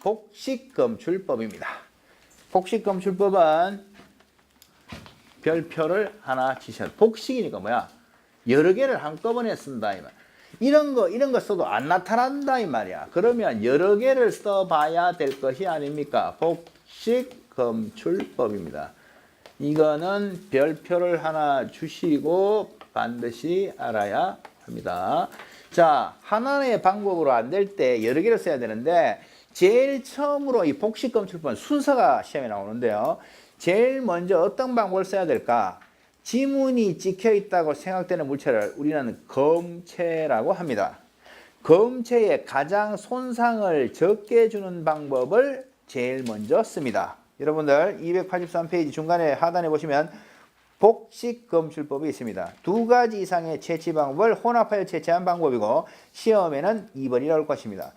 복식검출법입니다. 복식검출법은 별표를 하나 지셔. 복식이니까 뭐야? 여러 개를 한꺼번에 쓴다 이 말. 이런 거 이런 거 써도 안 나타난다 이 말이야. 그러면 여러 개를 써봐야 될 것이 아닙니까? 복식검출법입니다. 이거는 별표를 하나 주시고 반드시 알아야 합니다. 자, 하나의 방법으로 안 될 때 여러 개를 써야 되는데 제일 처음으로 이 복식검출법 순서가 시험에 나오는데요. 제일 먼저 어떤 방법을 써야 될까? 지문이 찍혀 있다고 생각되는 물체를 우리는 검체라고 합니다. 검체에 가장 손상을 적게 주는 방법을 제일 먼저 씁니다. 여러분들 283페이지 중간에 하단에 보시면 복식 검출법이 있습니다. 두 가지 이상의 채취 방법을 혼합하여 채취한 방법이고 시험에는 2번이 나올 것입니다.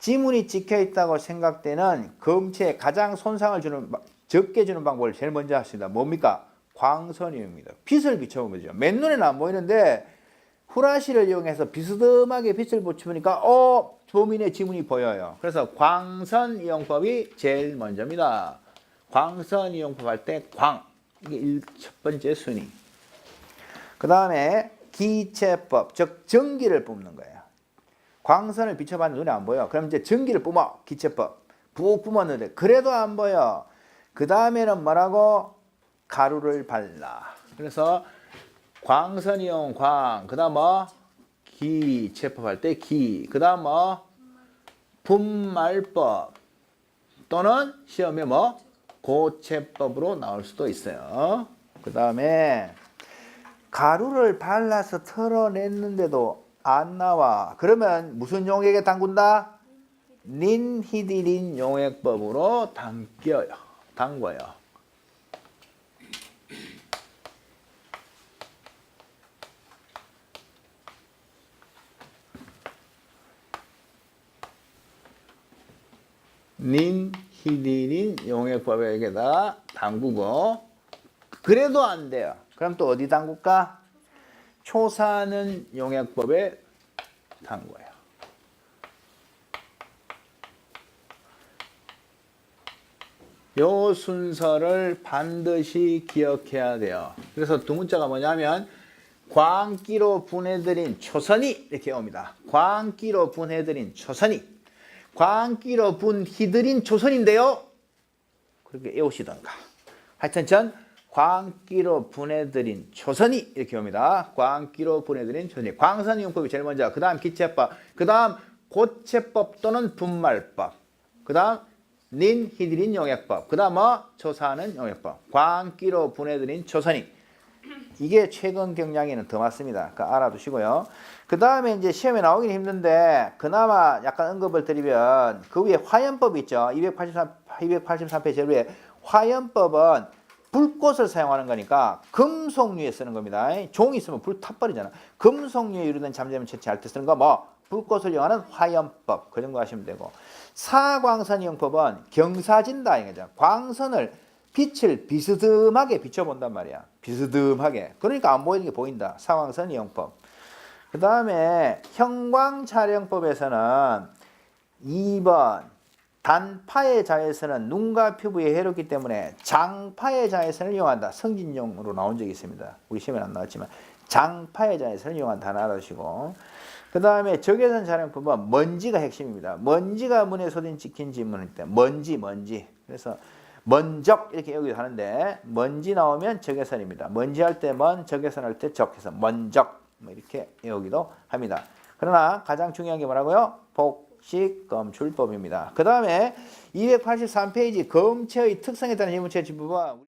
지문이 찍혀 있다고 생각되는 검체에 가장 손상을 주는 바- 적게 주는 방법을 제일 먼저 하십니다. 뭡니까? 광선이입니다. 빛을 비춰보면 죠 맨눈에는 안 보이는데 후라시를 이용해서 비스듬하게 빛을 비추니까 어 범인의 지문이 보여요. 그래서 광선 이용법이 제일 먼저입니다. 광선 이용법 할 때 광 이게 일, 첫 번째 순위. 그 다음에 기체법 즉 전기를 뿜는 거예요. 광선을 비춰봤는데 눈에 안 보여. 그럼 이제 전기를 뿜어 기체법 푹 뿜었는데 그래도 안 보여. 그 다음에는 뭐라고 가루를 발라. 그래서 광선이용 광, 그 다음 뭐 기체법 할 때 기, 그 다음 뭐 분말법 또는 시험에 뭐 고체법으로 나올 수도 있어요. 그 다음에 가루를 발라서 털어냈는데도 안 나와. 그러면 무슨 용액에 담근다? 닌히디린 용액법으로 담겨요. 담궈요. 닌 히디린 용액법에게다 담그고 그래도 안 돼요. 그럼 또 어디 담글까? 초사는 용액법에 담궈요. 요 순서를 반드시 기억해야 돼요. 그래서 두 문자가 뭐냐면 광기로 분해드린 초선이 이렇게 옵니다. 광기로 분해드린 초선이 광기로 분히드린 초선인데요. 그렇게 외우시던가. 하여튼 전 광기로 분해드린 초선이 이렇게 옵니다. 광기로 분해드린 초선이. 광선이용법이 제일 먼저. 그 다음 기체법. 그 다음 고체법 또는 분말법. 그 다음 닌 히드린 용액법. 그 다음 뭐 초사하는 용액법. 광기로 분해드린 초선이. 이게 최근 경량에는 더 맞습니다. 그 알아두시고요. 그 다음에 이제 시험에 나오긴 힘든데 그나마 약간 언급을 드리면 그 위에 화염법 있죠. 283, 283페이지 제일 위에 화염법은 불꽃을 사용하는 거니까 금속류에 쓰는 겁니다. 종이 있으면 불 타버리잖아. 금속류에 유리된 잠재물 채취할 때 쓰는 거 뭐 불꽃을 이용하는 화염법 그 정도 하시면 되고 사광선 이용법은 경사진다 이거죠. 광선을 빛을 비스듬하게 비춰본단 말이야. 비스듬하게. 그러니까 안 보이는 게 보인다. 사광선 이용법. 그 다음에 형광 촬영법에서는 2번 단파의 자외선은 눈과 피부에 해롭기 때문에 장파의 자외선을 이용한다. 성진용으로 나온 적이 있습니다. 우리 시험에 안 나왔지만 장파의 자외선을. 하나 알아두시고 그 다음에 적외선 촬영법은 먼지가 핵심입니다. 먼지가 문에 소진 찍힌 지문일 때 먼지 먼지 그래서 먼적 이렇게 여기도 하는데 먼지 나오면 적외선입니다. 먼지 할 때 먼, 적외선 할 때 적해서 먼적 뭐 이렇게 여기도 합니다. 그러나 가장 중요한 게 뭐라고요? 복 식 검출법입니다. 그 다음에 283페이지 검체의 특성에 따른 질문 채취법은